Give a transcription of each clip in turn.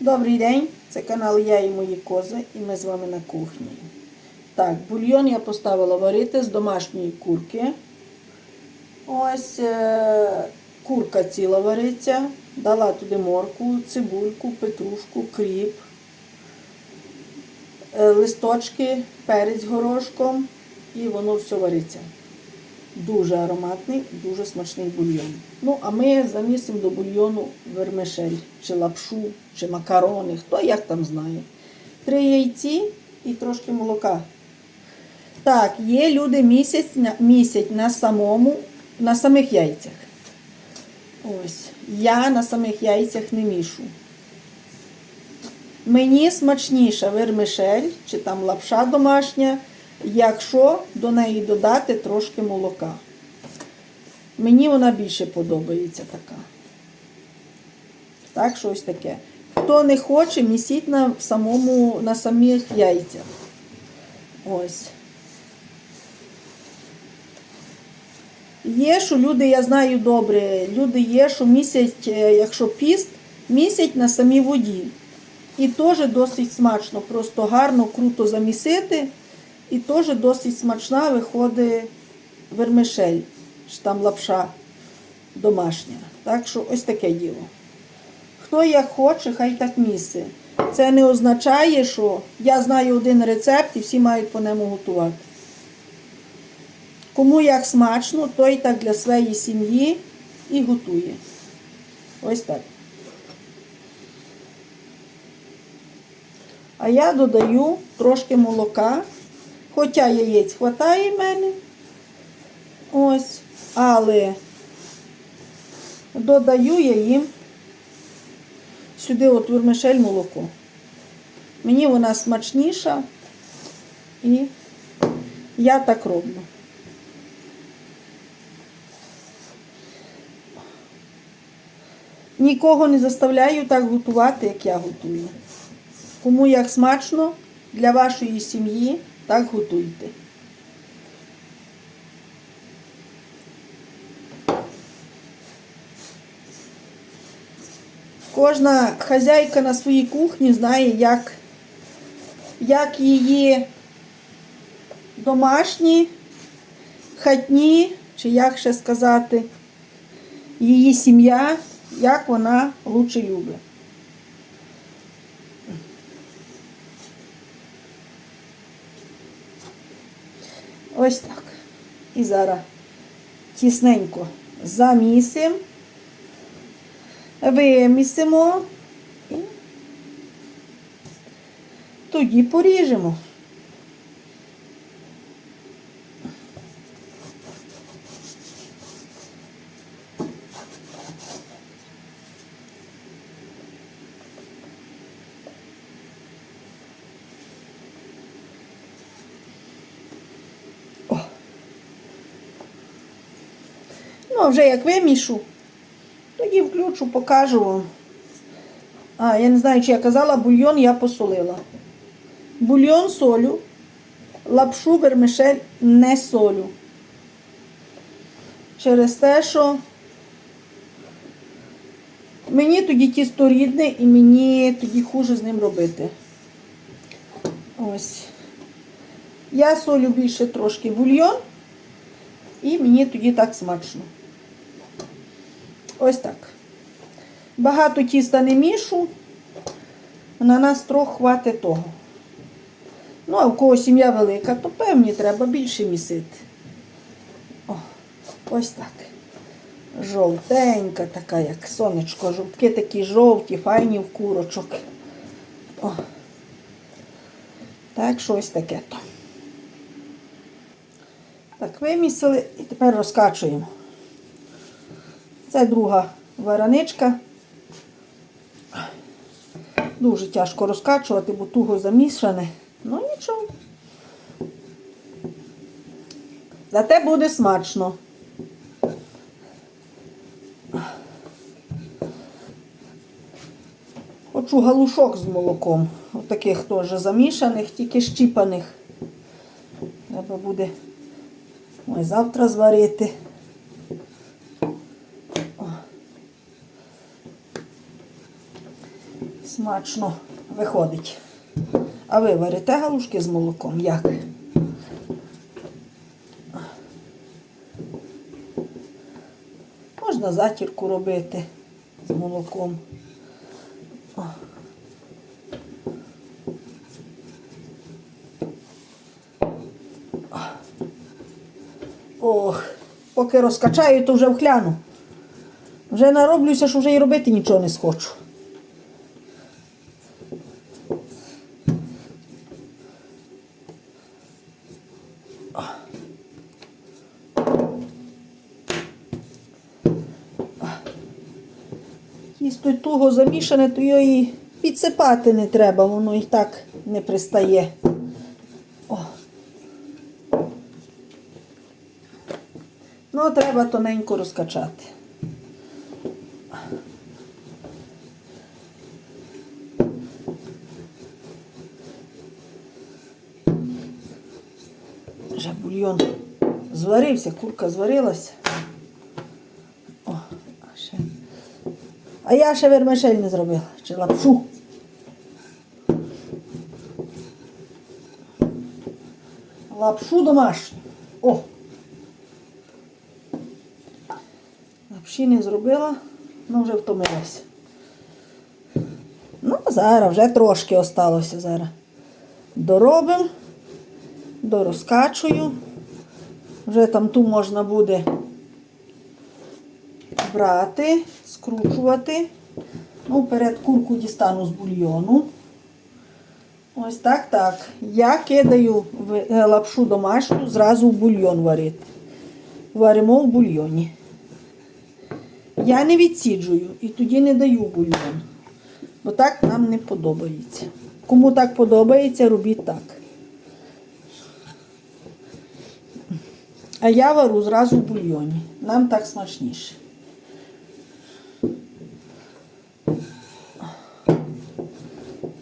Добрий день, це канал Я і мої кози, і ми з вами на кухні. Так, бульйон я поставила варити з домашньої курки. Ось е, курка ціла вариться. Дала туди морку, цибульку, петрушку, кріп, е, листочки, перець горошком і воно все вариться. Дуже ароматний, дуже смачний бульйон. Ну, а ми замісимо до бульйону вермишель, чи лапшу, чи макарони, хто як там знає. Три яйці і трошки молока. Так, є люди місяць, місяць на самому, на самих яйцях. Ось. Я на самих яйцях не мішу. Мені смачніша вермишель, чи там лапша домашня, якщо до неї додати трошки молока. Мені вона більше подобається така. Так, що ось таке. Хто не хоче, місіть на, самому, на самих яйцях. Ось. Є, що люди, я знаю добре, люди є, що місять, е, якщо піст, місять на самій воді. І теж досить смачно, просто гарно, круто замісити. І теж досить смачна виходить вермишель, чи там лапша домашня. Так що ось таке діло. Хто як хоче, хай так міси. Це не означає, що я знаю один рецепт і всі мають по ньому готувати. Кому як смачно, той так для своєї сім'ї і готує. Ось так. А я додаю трошки молока. Хоча яєць хватає в мене. Ось. Але додаю я їм сюди от вермишель молоко. Мені вона смачніша і я так роблю. Нікого не заставляю так готувати, як я готую. Кому як смачно для вашої сім'ї, так готуйте. Кожна хазяйка на своїй кухні знає, як, як її домашні, хатні, чи як ще сказати, її сім'я, як вона лучше любить. Ось так. І зараз тісненько замісимо, вимісимо і тоді поріжемо. Ну, а вже як вимішу, тоді включу, покажу вам. А, я не знаю, чи я казала, бульйон я посолила. Бульйон солю, лапшу вермишель не солю. Через те, що мені тоді тісто рідне і мені тоді хуже з ним робити. Ось. Я солю більше трошки бульйон, і мені тоді так смачно. Ось так. Багато тіста не мішу. На нас трохи хватить того. Ну, а в кого сім'я велика, то певні треба більше місити. О, ось так. Жовтенька така, як сонечко. Жовтки такі жовті, файні в курочок. О. Так, що ось таке то. Так, вимісили і тепер розкачуємо. Це друга вараничка. Дуже тяжко розкачувати, бо туго замішане. Ну нічого. Зате буде смачно. Хочу галушок з молоком. Отаких теж замішаних, тільки щіпаних. Треба буде ой, завтра зварити. Смачно виходить. А ви варите галушки з молоком? Як? Можна затірку робити з молоком. О. Ох, поки розкачаю, то вже вхляну. Вже нароблюся, що вже і робити нічого не схочу. Тісто туго замішане, то його і підсипати не треба, воно і так не пристає. О. Ну, треба тоненько розкачати. Вже бульйон зварився, курка зварилася. О, а ще. А я ще вермишель не зробила, чи лапшу. Лапшу домашню. О! Лапші не зробила, ну вже втомилася. Ну, зараз вже трошки осталося зараз. Доробимо, дорозкачую. Вже там ту можна буде брати, скручувати. Ну, перед курку дістану з бульйону. Ось так, так. Я кидаю в е, лапшу домашню, зразу в бульйон варити. Варимо в бульйоні. Я не відсіджую і тоді не даю бульйон. Бо так нам не подобається. Кому так подобається, робіть так. А я вару зразу в бульйоні. Нам так смачніше.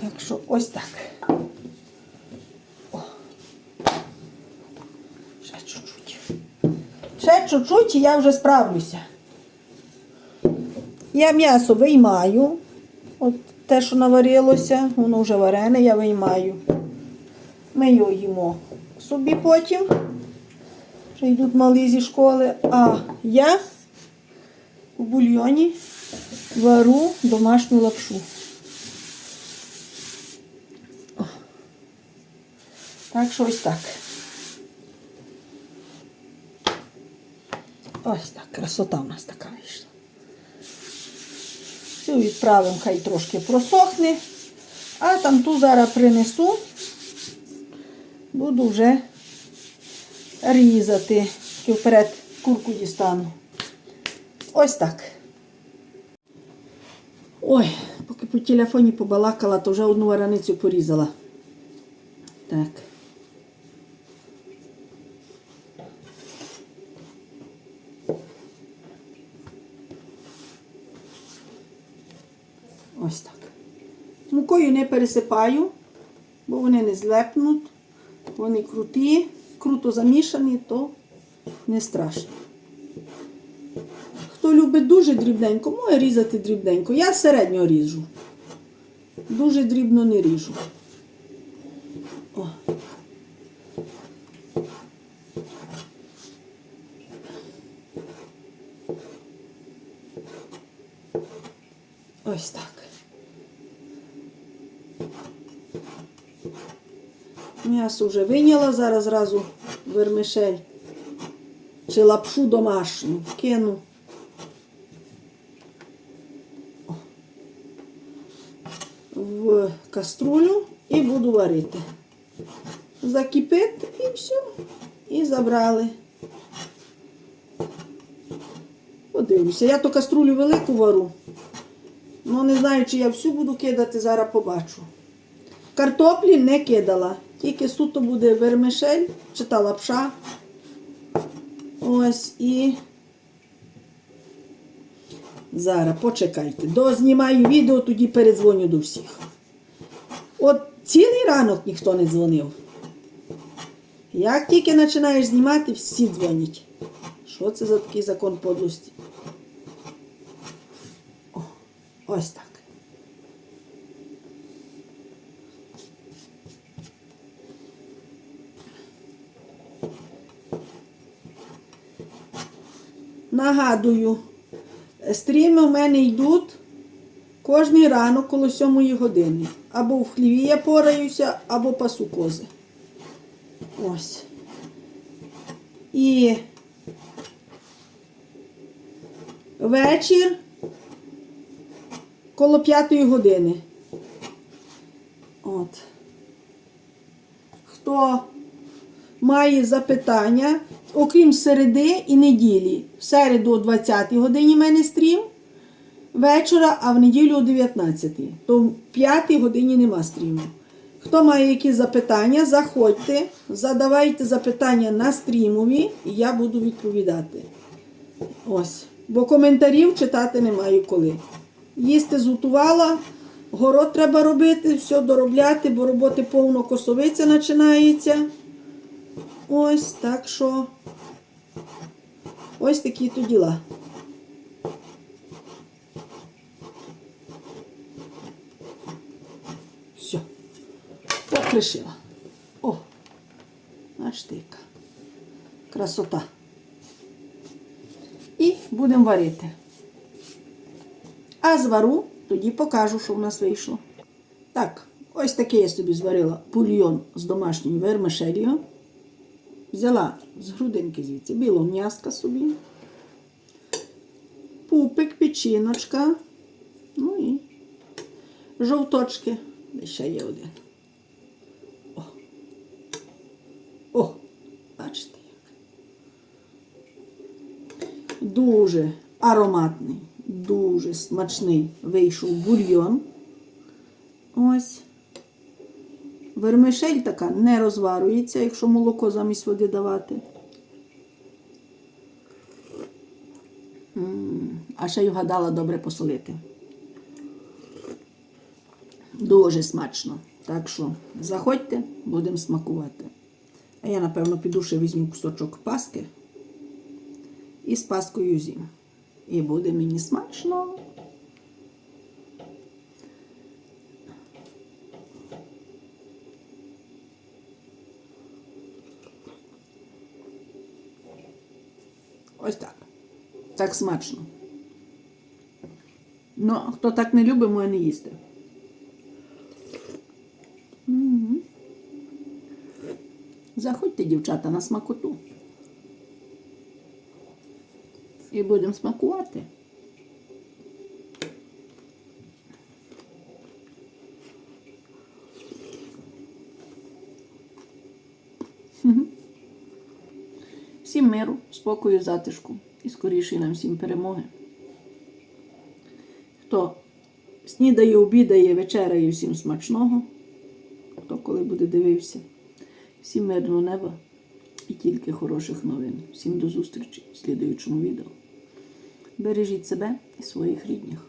Так що ось так. Ще чуть-чуть. Ще чуть-чуть і я вже справлюся. Я м'ясо виймаю. От те, що наварилося, воно вже варене, я виймаю. Ми його їмо собі потім. Прийдуть малі зі школи. А я у бульйоні вару домашню лапшу. Так що ось так. Ось так, красота у нас така вийшла. Цю відправимо, хай трошки просохне. А там ту зараз принесу, буду вже різати. Тільки вперед курку дістану. Ось так. Ой, поки по телефоні побалакала, то вже одну вареницю порізала. Так. Ось так. Мукою не пересипаю, бо вони не злепнуть. Вони круті, круто замішані, то не страшно. Хто любить дуже дрібненько, може різати дрібненько. Я середньо ріжу. Дуже дрібно не ріжу. О. Ось так. М'ясо вже виняла, зараз зразу вермишель чи лапшу домашню кину. В каструлю і буду варити. Закипить і все. І забрали. Подивлюся. Я то каструлю велику вару. Ну, не знаю, чи я всю буду кидати, зараз побачу. Картоплі не кидала. Тільки суто буде вермишель чи та лапша. Ось і. Зараз почекайте. Дознімаю відео, тоді передзвоню до всіх. От цілий ранок ніхто не дзвонив. Як тільки починаєш знімати, всі дзвонять. Що це за такий закон подлості? Ось так. Нагадую, стріми в мене йдуть кожний ранок коло 7 години. Або в хліві я пораюся, або пасу кози. Ось. І вечір коло 5 години. От. Хто має запитання, окрім середи і неділі. В середу о 20-й годині в мене стрім вечора, а в неділю о 19-й. То в 5-й годині нема стріму. Хто має якісь запитання, заходьте, задавайте запитання на стрімові, і я буду відповідати. Ось. Бо коментарів читати не маю коли. Їсти зготувала, город треба робити, все доробляти, бо роботи повно косовиця починається. Ось так що. Ось такі то діла. Все. Покришила. О, бачите, яка красота. І будемо варити. А звару, тоді покажу, що в нас вийшло. Так, ось таке я собі зварила бульйон з домашньою вермишелью. Взяла з грудинки звідси білого м'яска собі. Пупик, печіночка. Ну і жовточки. Де ще є один. О. О, бачите як. Дуже ароматний, дуже смачний вийшов бульйон. Ось. Вермишель така не розварюється, якщо молоко замість води давати. А ще й вгадала добре посолити. Дуже смачно. Так що заходьте, будемо смакувати. А я, напевно, піду ще візьму кусочок паски і з паскою з'їм. І буде мені смачно. Ось так. Так смачно. Ну, хто так не любить, може не їсти. Заходьте, дівчата, на смакоту. І будемо смакувати. Мгм. Всім миру, спокою, затишку і скоріше нам всім перемоги. Хто снідає, обідає, вечеряє, всім смачного, хто коли буде дивився. Всім мирного неба і тільки хороших новин. Всім до зустрічі в слідуючому відео. Бережіть себе і своїх рідних.